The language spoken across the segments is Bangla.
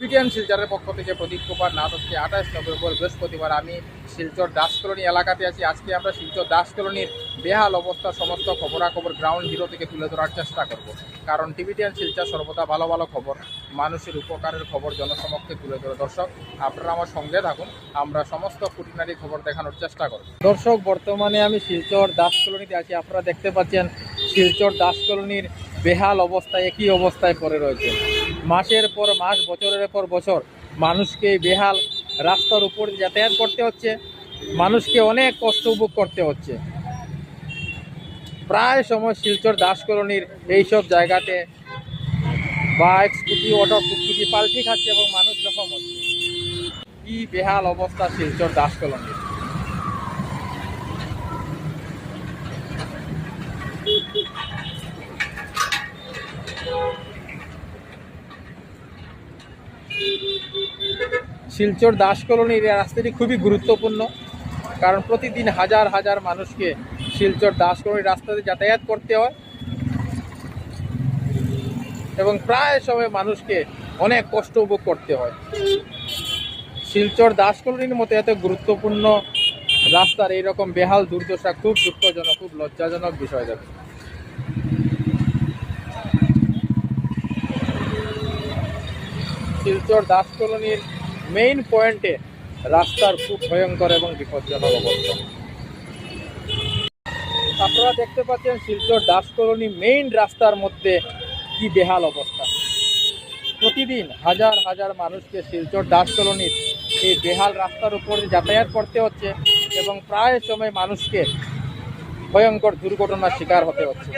পিটিএন শিলচরের পক্ষ থেকে প্রদীপ কুমার নাথ আজকে আঠাশ নভেম্বর বৃহস্পতিবার, আমি শিলচর দাস কলোনি এলাকাতে আছি। আজকে আমরা শিলচর দাস কলোনির বেহাল অবস্থা, সমস্ত খবরাখবর গ্রাউন্ড জিরো থেকে তুলে ধরার চেষ্টা করব। কারণ টিভিটিএন শিলচর সর্বদা ভালো ভালো খবর। মানুষের উপকারের খবর জনসমক্ষে তুলে ধরে। দর্শক, আপনারা আমার সঙ্গে থাকুন। আমরা সমস্ত খুঁটিনাটি খবর দেখানোর চেষ্টা করব। দর্শক, বর্তমানে আমি শিলচর দাস কলোনিতে আছি। আপনারা দেখতে পাচ্ছেন শিলচর দাস কলোনির বেহাল অবস্থায়, একই অবস্থায় পড়ে রয়েছে। মাসের পর মাস, বছরের পর বছর মানুষকে বেহাল রাস্তার উপর যাতায়াত করতে হচ্ছে। মানুষকে অনেক কষ্ট উপভোগ করতে হচ্ছে। প্রায় সময় শিলচর দাস কলোনির এইসব জায়গাতে বাইক, স্কুটি, অটো টুকটুকি পাল্টি খাচ্ছে এবং মানুষ জখম হচ্ছে। কি বেহাল অবস্থা শিলচর দাস শিলচর দাস কলোনির রাস্তাটি খুবই গুরুত্বপূর্ণ, কারণ প্রতিদিন হাজার হাজার মানুষকে শিলচর দাস কলোনির রাস্তাতে যাতায়াত করতে হয় এবং প্রায় সময় মানুষকে অনেক কষ্ট উপভোগ করতে হয়। শিলচর দাস কলোনির মতো এত গুরুত্বপূর্ণ রাস্তার এইরকম বেহাল দুর্দশা খুব দুঃখজনক, খুব লজ্জাজনক বিষয় যাবে শিলচর দাস কলোনির মেইন পয়েন্টে রাস্তার খুব ভয়ঙ্কর এবং বিপজ্জনক অবস্থা। আপনারা দেখতে পাচ্ছেন শিলচর দাস কলোনি মেইন রাস্তার মধ্যে কি বেহাল অবস্থা। প্রতিদিন হাজার হাজার মানুষকে শিলচর দাস কলোনির এই বেহাল রাস্তার উপর যাতায়াত করতে হচ্ছে এবং প্রায় সময় মানুষকে ভয়ঙ্কর দুর্ঘটনার শিকার হতে হচ্ছে।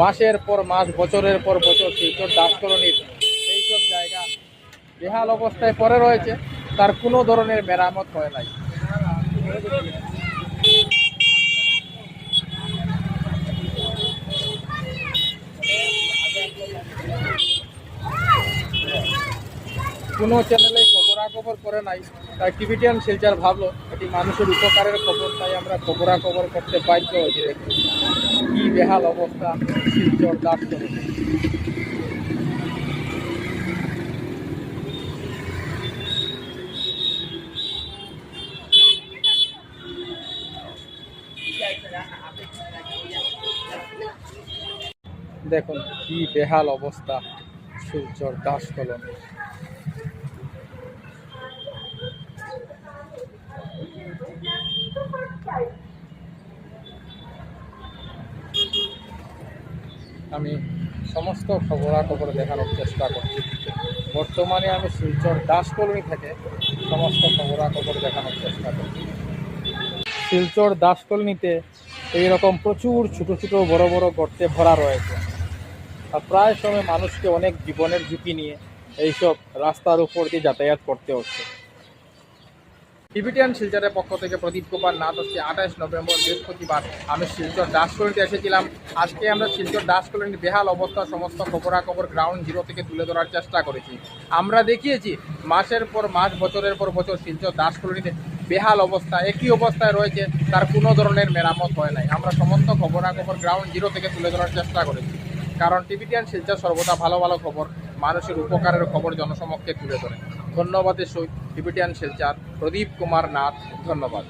মাসের পর মাস, বছরের পর বছর শিলচর দাস কলোনির বেহাল অবস্থায় পড়ে রয়েছে, তার কোনো ধরনের মেরামত হয় নাই। কোনো চ্যানেলে খবরাখবর করে নাই। তাই টিভিটিয়ান শিলচার ভাবলো, এটি মানুষের উপকারের খবর, তাই আমরা খবরাখবর করতে বাধ্য হয়েছি কি বেহাল অবস্থা শিলচর দাস কলোনি দেখুন কি বেহাল অবস্থা শিলচর দাস কলোনি আমি সমস্ত খবরাখবর দেখানোর চেষ্টা করছি। বর্তমানে আমি শিলচর দাস কলোনি থেকে সমস্ত খবরাখবর দেখানোর চেষ্টা করছি। শিলচর দাস কলোনিতে এইরকম প্রচুর ছোট ছোট বড় বড় গর্তে ভরা রয়েছে। প্রায় সময় মানুষকে অনেক জীবনের ঝুঁকি নিয়ে এইসব রাস্তার উপর দিয়ে যাতায়াত করতে হচ্ছে। টিভিটিয়ান শিলচরের পক্ষ থেকে প্রদীপ কুমার নাথ হচ্ছে আঠাশ নভেম্বর বৃহস্পতিবার। আমি শিলচর দাস কলোনিতে এসেছিলাম। আজকে আমরা শিলচর দাস কলোনির বেহাল অবস্থা, সমস্ত খবরাখবর গ্রাউন্ড জিরো থেকে তুলে ধরার চেষ্টা করেছি। আমরা দেখিয়েছি, মাসের পর মাস, বছরের পর বছর শিলচর দাস কলোনিতে বেহাল অবস্থা, একই অবস্থায় রয়েছে, তার কোনো ধরনের মেরামত হয় নাই। আমরা সমস্ত খবরাখবর গ্রাউন্ড জিরো থেকে তুলে ধরার চেষ্টা করেছি। কারণ টিভিটিয়ান শিলচর সর্বদা ভালো ভালো খবর, মানুষের উপকারের খবর জনসমক্ষে তুলে ধরে। ধন্যবাদের সহিত টিভিটিয়ান শিলচর, প্রদীপ কুমার নাথ, ধন্যবাদ।